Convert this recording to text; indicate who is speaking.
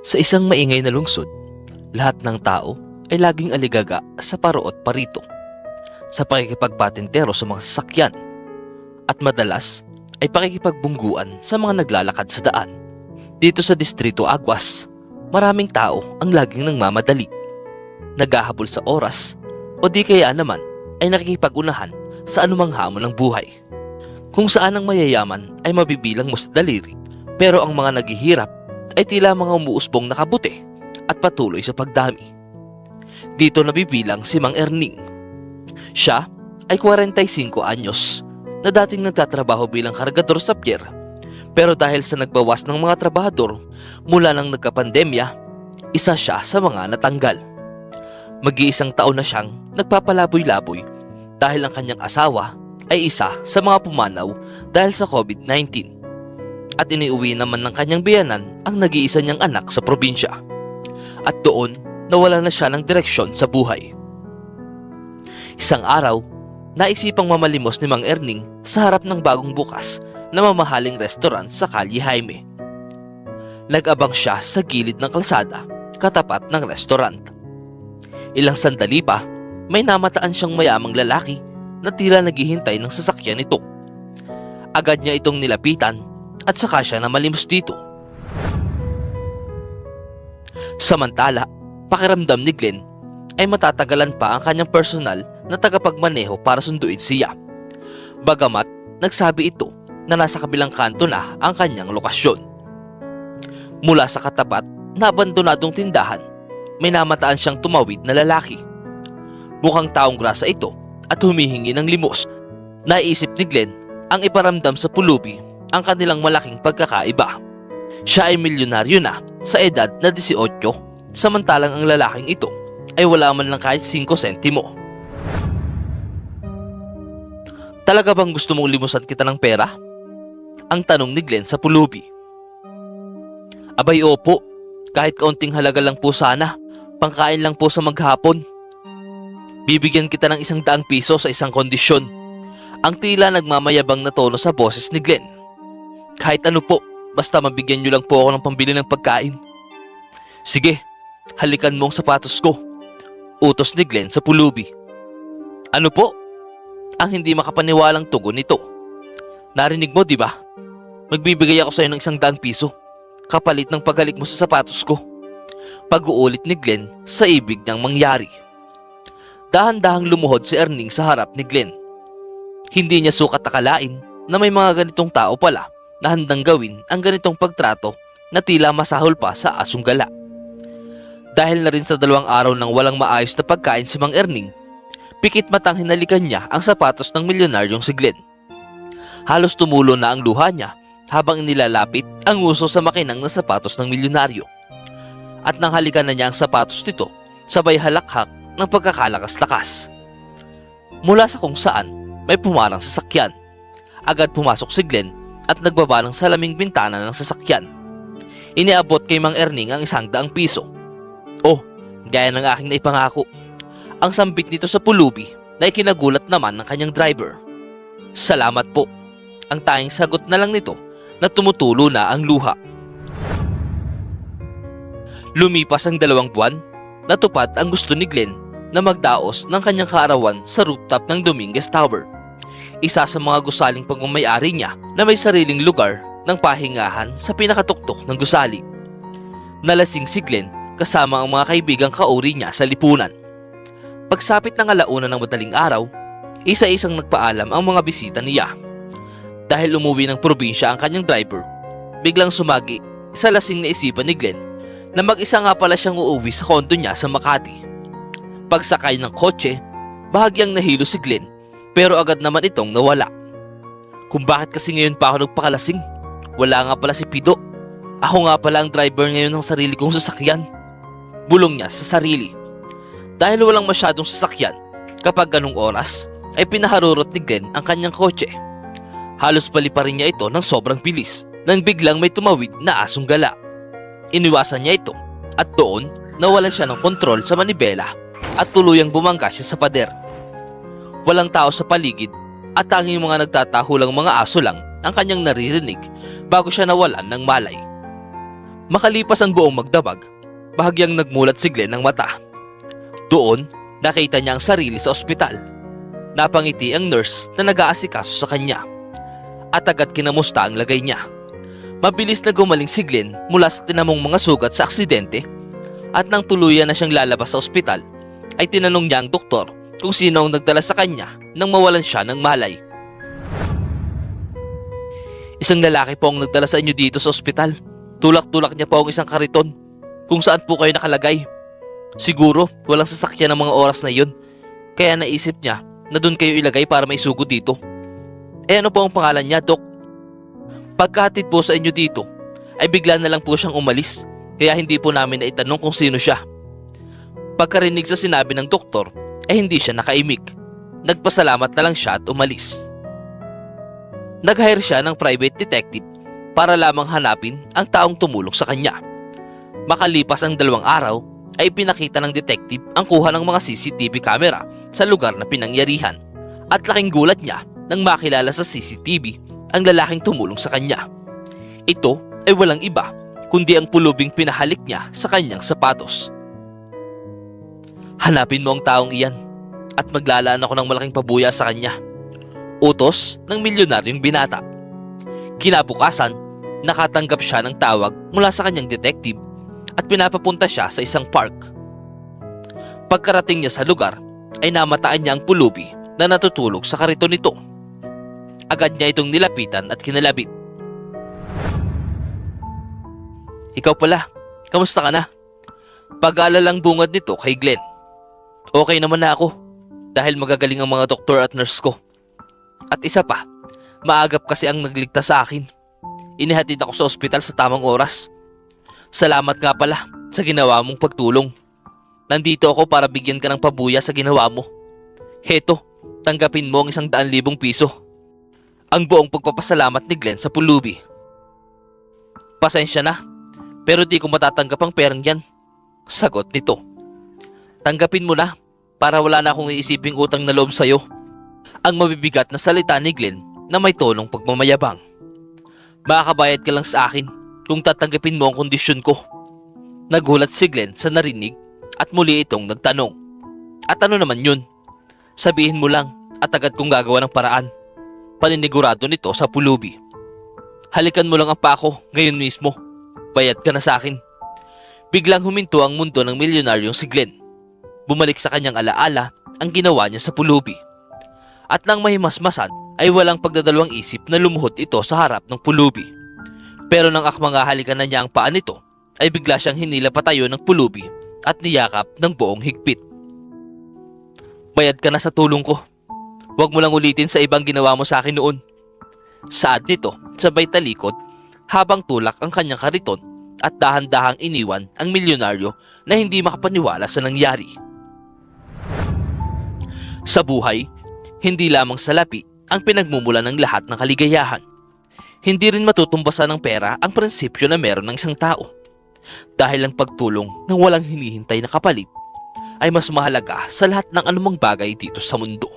Speaker 1: Sa isang maingay na lungsod, lahat ng tao ay laging aligaga sa paro at parito sa pakikipagpatintero sa mga sasakyan at madalas ay pakikipagbungguan sa mga naglalakad sa daan. Dito sa Distrito Aguas, maraming tao ang laging nagmamadali, naghahabol sa oras o di kaya naman ay nakikipag-unahan sa anumang hamon ng buhay. Kung saan ang mayayaman ay mabibilang mo sa daliri, pero ang mga naghihirap ay tila mga umuusbong nakabuti at patuloy sa pagdami. Dito nabibilang si Mang Erning. Siya ay 45 anyos na dating nagtatrabaho bilang kargador sa pier. Pero dahil sa nagbawas ng mga trabahador mula nang nagkapandemya, isa siya sa mga natanggal. Mag-iisang taon na siyang nagpapalaboy-laboy dahil ang kanyang asawa ay isa sa mga pumanaw dahil sa COVID-19. At iniuwi naman ng kanyang biyanan ang nag-iisa niyang anak sa probinsya. At doon, nawala na siya ng direksyon sa buhay. Isang araw, naisipang mamalimos ni Mang Erning sa harap ng bagong bukas na mamahaling restaurant sa Kalye Jaime. Nag-abang siya sa gilid ng kalsada, katapat ng restaurant. Ilang sandali pa, may namataan siyang mayamang lalaki na tila naghihintay ng sasakyan nito. Agad niya itong nilapitan at saka siya na malimos dito. Samantala, pakiramdam ni Glenn ay matatagalan pa ang kanyang personal na tagapagmaneho para sunduin siya. Bagamat nagsabi ito na nasa kabilang kanto na ang kanyang lokasyon. Mula sa katapat na abandonadong tindahan, may namataan siyang tumawid na lalaki. Mukhang taong grasa ito at humihingi ng limos. Naisip ni Glenn ang iparamdam sa pulubi ang kanilang malaking pagkakaiba. Siya ay milyonaryo na sa edad na 18 samantalang ang lalaking ito ay wala man lang kahit 5 sentimo. Talaga bang gusto mong limusan kita ng pera? Ang tanong ni Glenn sa pulubi. Abay opo, kahit kaunting halaga lang po sana, pangkain lang po sa maghapon. Bibigyan kita ng isang daang piso sa isang kondisyon. Ang tila nagmamayabang na tono sa boses ni Glenn. Kahit ano po, basta mabigyan niyo lang po ako ng pambili ng pagkain. Sige, halikan mo ang sapatos ko. Utos ni Glenn sa pulubi. Ano po? Ang hindi makapaniwalang tugon nito. Narinig mo, di ba? Magbibigay ako sa iyo ng isang daang piso. Kapalit ng paghalik mo sa sapatos ko. Pag-uulit ni Glenn sa ibig niyang mangyari. Dahan-dahang lumuhod si Erning sa harap ni Glenn. Hindi niya sukat akalain na may mga ganitong tao pala na handang gawin ang ganitong pagtrato na tila masahol pa sa asong gala. Dahil na rin sa dalawang araw ng walang maayos na pagkain si Mang Erning, pikit matang hinalikan niya ang sapatos ng milyonaryong si Glenn. Halos tumulo na ang luha niya habang inilalapit ang uso sa makinang na sapatos ng milyonaryo. At nang halikan na niya ang sapatos nito, sabay halakhak ng pagkakalakas-lakas. Mula sa kung saan, may pumarang sasakyan. Agad pumasok si Glenn at nagbaba ng salaming bintana ng sasakyan. Iniabot kay Mang Erning ang isang daang piso. Oh, gaya ng aking naipangako. Ang sambit nito sa pulubi na ikinagulat naman ng kanyang driver. Salamat po. Ang tanging sagot na lang nito na tumutulo na ang luha. Lumipas ang dalawang buwan, natupad ang gusto ni Glenn na magdaos ng kanyang kaarawan sa rooftop ng Dominguez Tower. Isa sa mga gusaling pagmamayari niya na may sariling lugar ng pahingahan sa pinakatuktok ng gusali. Nalasing si Glenn kasama ang mga kaibigang kauri niya sa lipunan. Pagsapit ng alauna ng madaling araw, isa-isang nagpaalam ang mga bisita niya. Dahil umuwi ng probinsya ang kanyang driver, biglang sumagi sa lasing na isipan ni Glenn na mag-isa nga pala siyang uuwi sa kondo niya sa Makati. Pagsakay ng kotse, bahagyang nahilo si Glenn pero agad naman itong nawala. Kung bakit kasi ngayon pa ako nagpakalasing, wala nga pala si Pido. Ako nga pala ang driver ngayon ng sarili kong sasakyan. Bulong niya sa sarili. Dahil walang masyadong sasakyan, kapag ganong oras, ay pinaharurot ni Glenn ang kanyang kotse. Halos paliparin niya ito ng sobrang bilis nang biglang may tumawid na asong gala. Iniwasan niya ito at doon nawalan siya ng kontrol sa manibela at tuluyang bumangga siya sa pader. Walang tao sa paligid at tanging mga nagtatahulang mga aso lang ang kanyang naririnig bago siya nawalan ng malay. Makalipas ang buong magdamag, bahagyang nagmulat si Glenn ng mata. Doon, nakita niya ang sarili sa ospital. Napangiti ang nurse na nag-aasikaso sa kanya. At agad kinamusta ang lagay niya. Mabilis na gumaling si Glenn mula sa tinamong mga sugat sa aksidente at nang tuluyan na siyang lalabas sa ospital, ay tinanong niya ang doktor kung sino ang nagdala sa kanya nang mawalan siya ng malay. Isang lalaki po ang nagdala sa inyo dito sa ospital. Tulak-tulak niya po ang isang kariton kung saan po kayo nakalagay. Siguro walang sasakyan ng mga oras na iyon. Kaya naisip niya na doon kayo ilagay para may dito. Eh ano po ang pangalan niya, Dok? Pagkahatid po sa inyo dito, ay bigla na lang po siyang umalis. Kaya hindi po namin naitanong kung sino siya. Pagkarinig sa sinabi ng doktor, ay hindi siya nakaimik. Nagpasalamat na lang siya at umalis. Nag-hire siya ng private detective para lamang hanapin ang taong tumulong sa kanya. Makalipas ang dalawang araw, ay pinakita ng detective ang kuha ng mga CCTV camera sa lugar na pinangyarihan. At laking gulat niya nang makilala sa CCTV ang lalaking tumulong sa kanya. Ito ay walang iba kundi ang pulubing pinahalik niya sa kanyang sapatos. Hanapin mo ang taong iyan at maglalaan ako ng malaking pabuya sa kanya. Utos ng milyonaryong binata. Kinabukasan, nakatanggap siya ng tawag mula sa kanyang detective at pinapapunta siya sa isang park. Pagkarating niya sa lugar, ay namataan niya ang pulubi na natutulog sa kariton nito. Agad niya itong nilapitan at kinalabit. Ikaw pala, kamusta ka na? Pag-aalalang bungad nito kay Glenn. Okay naman na ako dahil magagaling ang mga doktor at nurse ko. At isa pa, maagap kasi ang nagligtas sa akin. Inihatid ako sa ospital sa tamang oras. Salamat nga pala sa ginawa mong pagtulong. Nandito ako para bigyan ka ng pabuya sa ginawa mo. Heto, tanggapin mo ang isang daan libong piso. Ang buong pagpapasalamat ni Glenn sa pulubi. Pasensya na, pero di ko matatanggap ang perang yan. Sagot nito. Tanggapin mo na para wala na akong iisiping utang na loob sa'yo. Ang mabibigat na salita ni Glenn na may tonong pagmamayabang. Makakabayad ka lang sa akin kung tatanggapin mo ang kondisyon ko. Nagulat si Glenn sa narinig at muli itong nagtanong. At ano naman yun? Sabihin mo lang at agad kong gagawa ng paraan. Paninigurado nito sa pulubi. Halikan mo lang ang pako ngayon mismo. Bayad ka na sa akin. Biglang huminto ang mundo ng milyonaryong si Glenn. Bumalik sa kanyang alaala ang ginawa niya sa pulubi. At nang mahimasmasan ay walang pagdadalawang isip na lumuhod ito sa harap ng pulubi. Pero nang akmang halikan na niya ang paa nito, ay bigla siyang hinila patayo ng pulubi at niyakap ng buong higpit. Bayad ka na sa tulong ko. Huwag mo lang ulitin sa ibang ginawa mo sa akin noon. Saad nito, sabay talikod, habang tulak ang kanyang kariton at dahan-dahang iniwan ang milyonaryo na hindi makapaniwala sa nangyari. Sa buhay, hindi lamang salapi ang pinagmumula ng lahat ng kaligayahan. Hindi rin matutumbasan ng pera ang prinsipyo na meron ng isang tao. Dahil ang pagtulong ng walang hinihintay na kapalit ay mas mahalaga sa lahat ng anumang bagay dito sa mundo.